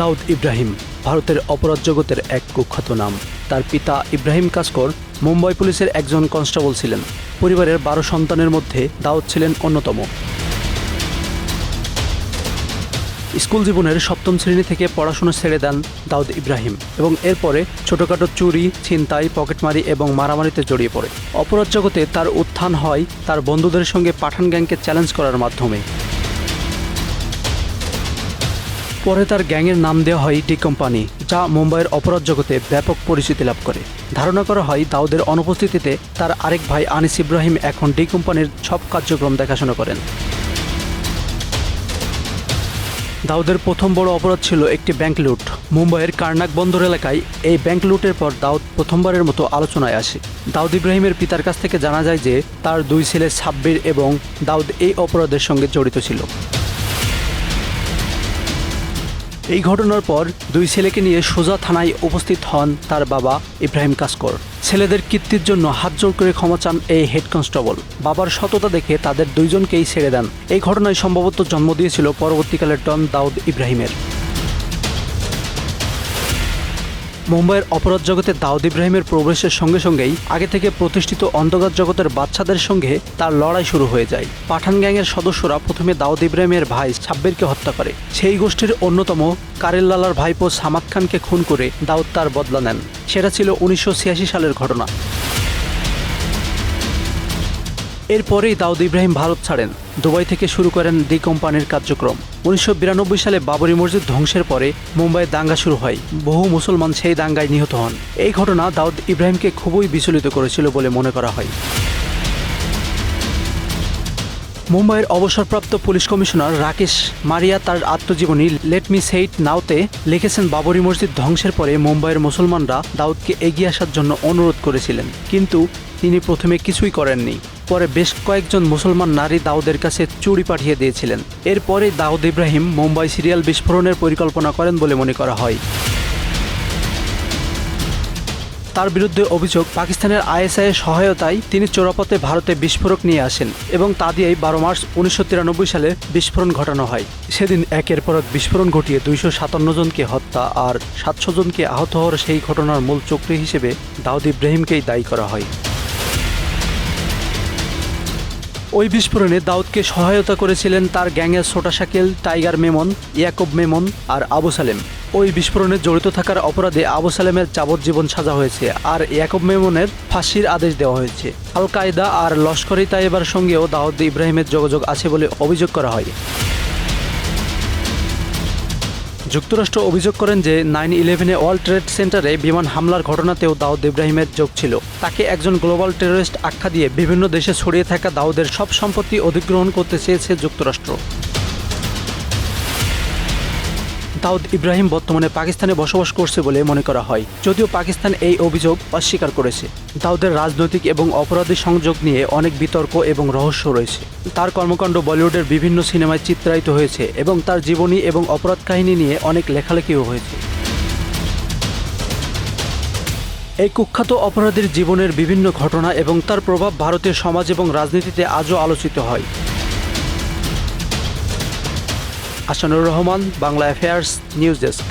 দাউদ ইব্রাহিম, ভারতের অপরাধ জগতের এক কুখ্যাত নাম। তার পিতা ইব্রাহিম কাসকর মুম্বাই পুলিশের একজন কনস্টেবল ছিলেন। পরিবারের বারো সন্তানের মধ্যে দাউদ ছিলেন অন্যতম। স্কুল জীবনের সপ্তম শ্রেণি থেকে পড়াশোনা ছেড়ে দেন দাউদ ইব্রাহিম এবং এরপরে ছোটখাটো চুরি, ছিনতাই, পকেটমারি এবং মারামারিতে জড়িয়ে পড়ে। অপরাধ জগতে তার উত্থান হয় তার বন্ধুদের সঙ্গে পাঠান গ্যাংকে চ্যালেঞ্জ করার মাধ্যমে। পরে তার গ্যাংয়ের নাম দেওয়া হয় ডি কোম্পানি, যা মুম্বাইয়ের অপরাধ জগতে ব্যাপক পরিচিতি লাভ করে। ধারণা করা হয় দাউদের অনুপস্থিতিতে তার আরেক ভাই আনিস ইব্রাহিম এখন ডি কোম্পানির সব কার্যক্রম দেখাশোনা করেন। দাউদের প্রথম বড় অপরাধ ছিল একটি ব্যাংক লুট। মুম্বাইয়ের কার্নাক বন্দর এলাকায় এই ব্যাংক লুটের পর দাউদ প্রথমবারের মতো আলোচনায় আসে। দাউদ ইব্রাহিমের পিতার কাছ থেকে জানা যায় যে তার দুই ছেলে সাব্বির এবং দাউদ এই অপরাধের সঙ্গে জড়িত ছিল। এই ঘটনার পর দুই ছেলেকে নিয়ে সোজা থানায় উপস্থিত হন তার বাবা ইব্রাহিম কাস্কর। ছেলেদের কীর্তির জন্য হাত জোর করে ক্ষমা চান এই হেড কনস্টেবল। বাবার সততা দেখে তাদের দুইজনকেই ছেড়ে দেন। এই ঘটনায় সম্ভবত জন্ম দিয়েছিল পরবর্তীকালে টন দাউদ ইব্রাহিমের। মুম্বাইয়ের অপরাধ জগতে দাউদ ইব্রাহিমের প্রবেশের সঙ্গে সঙ্গেই আগে থেকে প্রতিষ্ঠিত অন্ধকার জগতের বাচ্চাদের সঙ্গে তার লড়াই শুরু হয়ে যায়। পাঠান গ্যাংয়ের সদস্যরা প্রথমে দাউদ ইব্রাহিমের ভাই সাব্বিরকে হত্যা করে। সেই গোষ্ঠীর অন্যতম কারেল্লালার ভাইপো সামাদ খানকে খুন করে দাউদ তার বদলা নেন। সেটা ছিল উনিশশো ছিয়াশি সালের ঘটনা। এরপরেই দাউদ ইব্রাহিম ভারত ছাড়েন। দুবাই থেকে শুরু করেন দি কোম্পানির কার্যক্রম। উনিশশো বিরানব্বই সালে বাবরি মসজিদ ধ্বংসের পরে মুম্বাইয়ে দাঙ্গা শুরু হয়। বহু মুসলমান সেই দাঙ্গায় নিহত হন। এই ঘটনা দাউদ ইব্রাহিমকে খুবই বিচলিত করেছিল বলে মনে করা হয়। মুম্বাইয়ের অবসরপ্রাপ্ত পুলিশ কমিশনার রাকেশ মারিয়া তার আত্মজীবনী লেট মি সেইট নাওতে লিখেছেন, বাবরি মসজিদ ধ্বংসের পরে মুম্বাইয়ের মুসলমানরা দাউদকে এগিয়ে আসার জন্য অনুরোধ করেছিলেন। কিন্তু তিনি প্রথমে কিছুই করেননি। পরে বেশ কয়েকজন মুসলমান নারী দাউদের কাছে চুরি পাঠিয়ে দিয়েছিলেন। এরপরে দাউদ ইব্রাহিম মুম্বাই সিরিয়াল বিস্ফোরণের পরিকল্পনা করেন বলে মনে করা হয়। তার বিরুদ্ধে অভিযোগ, পাকিস্তানের আইএসআই এর সহায়তায় তিনি চোরাপথে ভারতে বিস্ফোরক নিয়ে আসেন এবং তা দিয়েই বারো মার্চ উনিশশো তিরানব্বই সালে বিস্ফোরণ ঘটানো হয়। সেদিন একের পর এক বিস্ফোরণ ঘটিয়ে দুইশো সাতান্ন জনকে হত্যা আর সাতশো জনকে আহত হওয়ার সেই ঘটনার মূল চক্রী হিসেবে দাউদ ইব্রাহিমকেই দায়ী করা হয়। ওই বিস্ফোরণে দাউদকে সহায়তা করেছিলেন তার গ্যাংয়ের সোটা শাকিল, টাইগার মেমন, ইয়াকুব মেমন আর আবু সালেম। ওই বিস্ফোরণে জড়িত থাকার অপরাধে আবু সালেমের যাবজ্জীবন সাজা হয়েছে আর ইয়াকুব মেমনের ফাঁসির আদেশ দেওয়া হয়েছে। আল কায়দা আর লস্করি তাইবার সঙ্গেও দাউদ ইব্রাহিমের যোগাযোগ আছে বলে অভিযোগ করা হয়। যুক্তরাষ্ট্র অভিযোগ করেন যে নাইন ইলেভেনে ওয়ার্ল্ড ট্রেড সেন্টারে বিমান হামলার ঘটনাতেও দাউদ ইব্রাহিমের যোগ ছিল। তাকে একজন গ্লোবাল টেরোরিস্ট আখ্যা দিয়ে বিভিন্ন দেশে ছড়িয়ে থাকা দাউদের সব সম্পত্তি অধিগ্রহণ করতে চেয়েছে যুক্তরাষ্ট্র। দাউদ ইব্রাহিম বর্তমানে পাকিস্তানে বসবাস করছে বলে মনে করা হয়। যদিও পাকিস্তান এই অভিযোগ অস্বীকার করেছে। দাউদের রাজনৈতিক এবং অপরাধী সংযোগ নিয়ে অনেক বিতর্ক এবং রহস্য রয়েছে। তার কর্মকাণ্ড বলিউডের বিভিন্ন সিনেমায় চিত্রায়িত হয়েছে এবং তার জীবনী এবং অপরাধ কাহিনী নিয়ে অনেক লেখালেখিও হয়েছে। এই কুখ্যাত অপরাধীর জীবনের বিভিন্ন ঘটনা এবং তার প্রভাব ভারতীয় সমাজ এবং রাজনীতিতে আজও আলোচিত হয়। Asanur Rahman Bangla affairs news desk